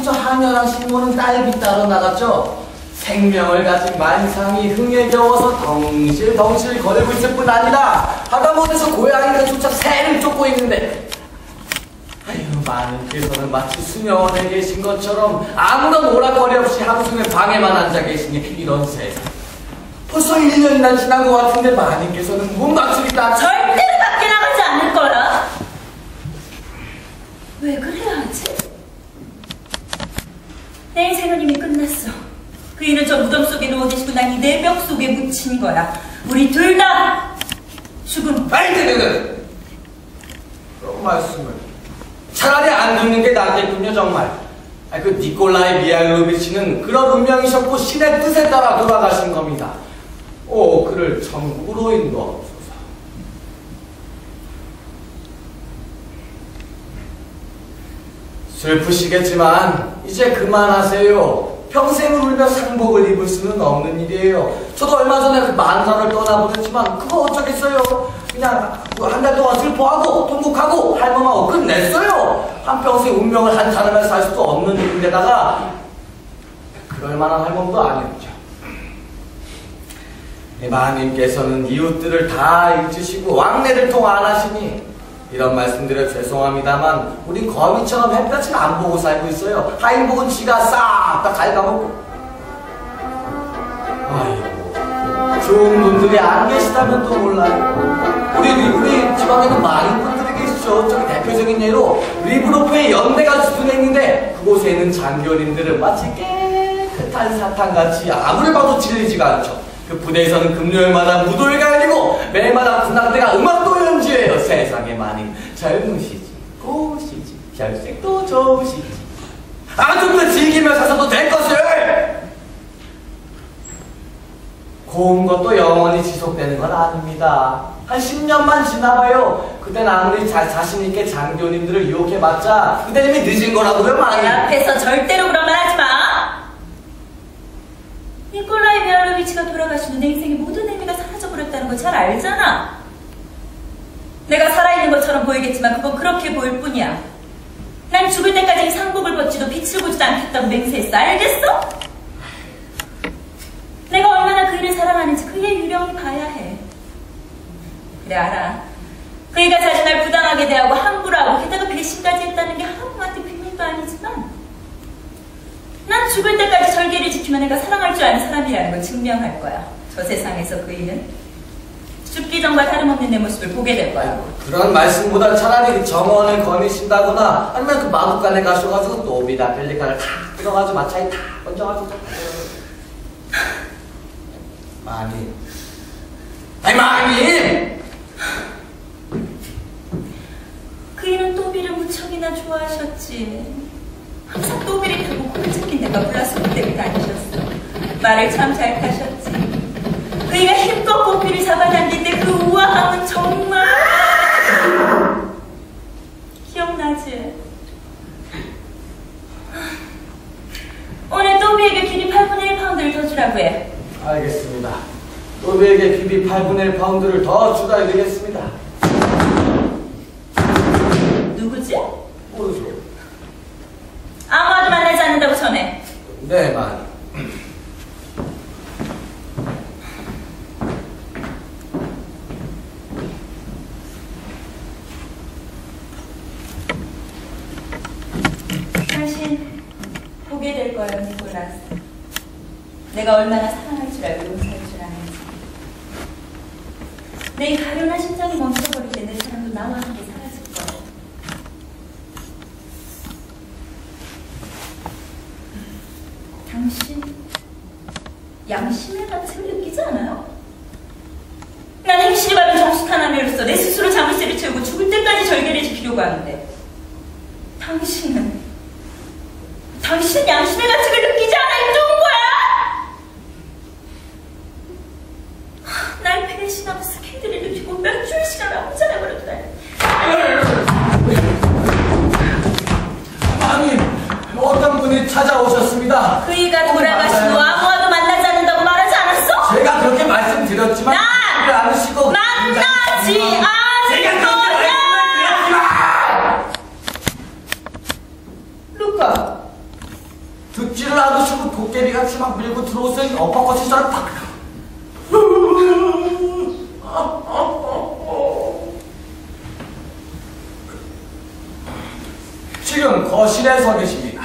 저 한연한 신문은 딸기 따로 나갔죠? 생명을 가진 만상이 흥에 겨워서 덩실덩실 거리고 있을 뿐 아니라 하다못해서 고양이가 조차 새를 쫓고 있는데 아유, 마님께서는 마치 수녀원에 계신 것처럼 아무런 오락거리 없이 하루 종일 방에만 앉아 계시니 이런 세상. 벌써 1년이나 지난 것 같은데 마님께서는 문박수리 다 절대로 밖에 나가지 않을 거야. 왜 그래야 하지? 내 인생은 이미 끝났어. 그이는 저 무덤 속에 누워 계시고 난 이 내벽 속에 묻힌 거야. 우리 둘 다. 아이 드드드 그런 말씀을 차라리 안 듣는 게 낫겠군요 정말 아, 그 니콜라이 미알로비치는 그런 운명이셨고 신의 뜻에 따라 돌아가신 겁니다 오 그를 천국으로 인도하옵소서 슬프시겠지만 이제 그만하세요. 평생을 울며 상복을 입을 수는 없는 일이에요. 저도 얼마 전에 그 만사를 떠나보냈지만 그거 어쩌겠어요? 그냥 한 달 동안 슬퍼하고 통곡하고 할멈하고 끝냈어요. 한평생 운명을 한탄하며 살 수도 없는 일인데다가 그럴 만한 할멈도 아니었죠. 마님께서는 이웃들을 다 잊으시고 왕래를 통안 하시니 이런 말씀드려 죄송합니다만 우린 거미처럼 햇볕을 안 보고 살고 있어요. 하인복은 쥐가 싹 다 갉아먹고. 아이고 좋은 분들이 안 계시다면 또 몰라요. 우리 우리 지방에는 많은 분들이 계시죠. 저기 대표적인 예로 리브로프의 연대가 주둔해 있는데 그곳에 있는 장교님들은 마치 깨끗한 사탕같이 아무리 봐도 질리지가 않죠. 그 부대에서는 금요일마다 무도를 갈리고 매일마다 군악대가 음악도. 세상에 마님 젊으시지 고우시지 혈색도 좋으시지 더 즐기며 사셔도 될 것을 고운 것도 영원히 지속되는 건 아닙니다. 한 10년만 지나봐요. 그땐 아무리 자, 자신 있게 장교님들을 유혹해봤자 그때 이미 늦은 거라고요, 내 많이. 앞에서 절대로 그런 말 하지 마. 니콜라이 미알로비치가 돌아가시고 내 인생의 모든 의미가 사라져버렸다는 거 잘 알잖아. 내가 살아있는 것처럼 보이겠지만 그건 그렇게 보일 뿐이야. 난 죽을 때까지 이 상복을 벗지도 빛을 보지도 않겠다고 맹세했어. 알겠어? 내가 얼마나 그이를 사랑하는지 그의 유령이 봐야 해. 그래 알아. 그이가 자신을 부당하게 대하고 함부로 하고 게다가 배신까지 했다는 게 아무한테 비밀도 아니지만 난 죽을 때까지 절개를 지키며 내가 사랑할 줄 아는 사람이라는 걸 증명할 거야. 저 세상에서 그이는 죽기 전과 다름없는 내 모습을 보게 될 거야. 그런 말씀보다 차라리 그 정원을 거니신다거나 아니면 그 마구간에 가셔가지고 노비다 펠리카를 다 들어가지고 마차에 다 얹어가지고 많이 아니 많이 그이는 또비를 무척이나 좋아하셨지. 항상 또비를 타고 꼴찍긴 데가 불났을 때를 다니셨어. 말을 참 잘 타셨지. 그이가 힘껏 꼬비를 잡아당길 우아함은 정말 기억나지? 오늘 또비에게 길이 8분의 1파운드를 더 주라고 해. 알겠습니다 노비에게 비비 8분의 1파운드를 더 추가해드리겠습니다 누구지? 모르죠 아무와도 만나지 않는다고 전해. 네 많이 당신 보게 될 거예요, 니콜라스. 내가 얼마나 사랑할 줄 알고 용서할 줄 아는지. 내이 가련한 심장이 멈춰버릴 때 내 사랑도 나와 함께 사라질 거예요. 당신 양심의 가책을 느끼지 않아요? 난 행실이 바른 정숙한 아내로서 내 스스로 자물쇠를 채우고 죽을 때까지 절개를 지키려고 하는데 당신은 당신은 양심의 가책을 느끼 신하고 스캔들을 일으키고 몇 주의 시간을 혼자 내버렸다. 아니, 어떤 분이 찾아오셨습니다. 그이가 돌아가신 어, 후 아무와도 만나지 않는다고 말하지 않았어? 제가 그렇게 말씀드렸지만 난 안으시고 만나지 않을 거야! 루카! 듣지를 않으시고 도깨비같이 막 밀고 들어오세요. 엎어컷이 저를 팍! 거실에 서 계십니다.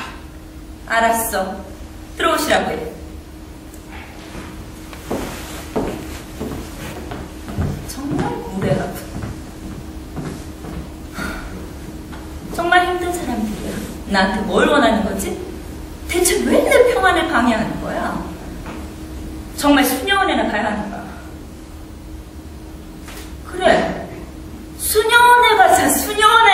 알았어. 들어오시라고 해. 정말 무례하고. 정말 힘든 사람들이야. 나한테 뭘 원하는 거지? 대체 왜 내 평안을 방해하는 거야? 정말 수녀원에나 가야 하는가? 그래. 수녀원에 가자, 수녀원에!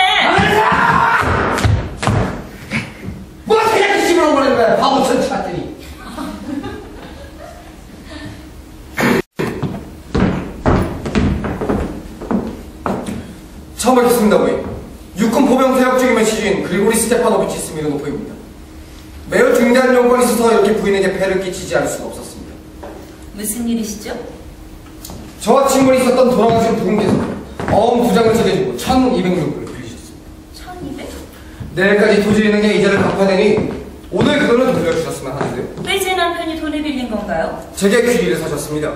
뭐 그냥 집으로 보내는 거야 바보 천치 같더니 처음 뵙겠습니다, 부인. 육군 보병 퇴역 중임의 시주인 그리고리 스테파노비치 스미르 노프입니다. 매우 중대한 용건이 있어서 이렇게 부인에게 폐를 끼치지 않을 수가 없었습니다. 무슨 일이시죠? 저와 친분이 있었던 돌아가신 부군께서 어음 부장을 지내주고 1200루블을 빌리셨습니다. 1200? 내일까지 도저히 있는 게 이자를 갚아내니 오늘 그 돈을 돌려주셨으면 하는데요. 왜 제 남편이 돈을 빌린 건가요? 제게 귀리를 사셨습니다.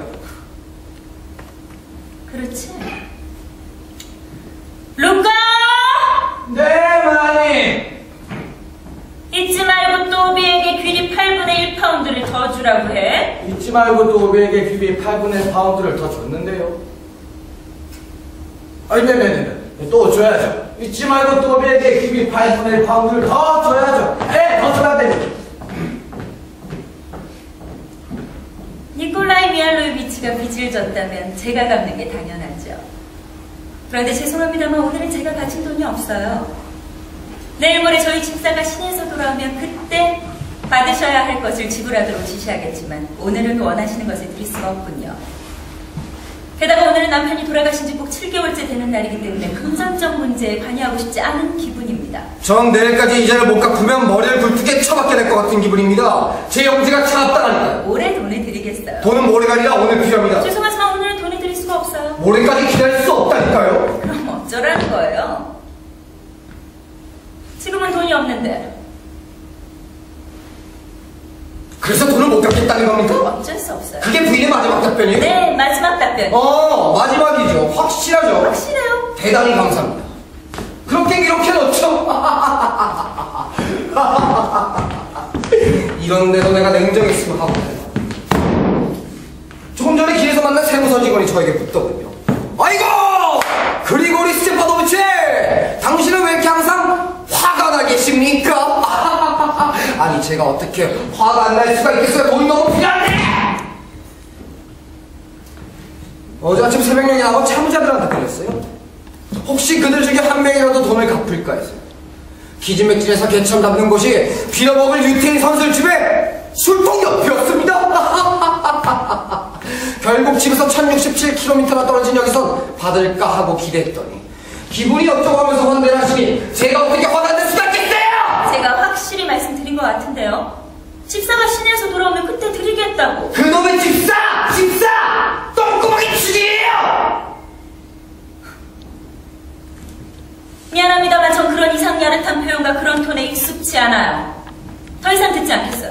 그렇지. 루카! 네 마님 잊지 말고 또비에게 귀리 8분의 1파운드를 더 주라고 해. 잊지 말고 또 우리에게 귀비 8분의 파운드를 더 줬는데요. 아니, 네 네 네. 또 줘야죠. 잊지 말고 또 우리에게 귀비 8분의 1 파운드를 더 줘야죠. 네, 더 줘야 돼요. 니콜라이 미알로이비치가 빚을 졌다면 제가 갚는 게 당연하죠. 그런데 죄송합니다만 오늘은 제가 가진 돈이 없어요. 내일 모레 저희 집사가 신에서 돌아오면 그때 받으셔야 할 것을 지불하도록 지시하겠지만 오늘은 원하시는 것을 드릴 수가 없군요. 게다가 오늘은 남편이 돌아가신 지 꼭 7개월째 되는 날이기 때문에 금전적 문제에 관여하고 싶지 않은 기분입니다. 전 내일까지 이자를 못 갚으면 머리를 굴뚝에 쳐박게 될 것 같은 기분입니다. 제 영지가 차갑다니까요. 올해 돈을 드리겠어요. 돈은 모레가 아니라 오늘 필요합니다. 죄송하지만 오늘은 돈을 드릴 수가 없어요. 모레까지 기다릴 수 어쩌라는 거예요? 지금은 돈이 없는데 그래서 돈을 못 갚겠다는 겁니까? 어쩔 수 없어요. 그게 부인의 마지막 답변이에요? 네, 마지막 답변. 어, 마지막이죠. 확실하죠. 확실해요. 대단히 감사합니다. 그렇게 이렇게 넣죠? 이런데도 내가 냉정했으면 하고 조금 전에 길에서 만난 세무서 직원이 저에게 묻더군요. 아이고! 그리고리 스테파노비치! 당신은 왜 이렇게 항상 화가 나 계십니까? 아니, 제가 어떻게 화가 안 날 수가 있겠어요? 돈이 너무 필요한데! 어제 아침 새벽녘에 나고 참자들한테 걸렸어요. 혹시 그들 중에 한 명이라도 돈을 갚을까 해서요. 기진맥진에서 개천 잡는 곳이 빌어먹을 유태인 선술집에 술통 옆이었습니다. 결국 집에서 1067km나 떨어진 여기선 받을까 하고 기대했더니 기분이 어쩌고하면서 환대를 더 이상 듣지 않겠어요.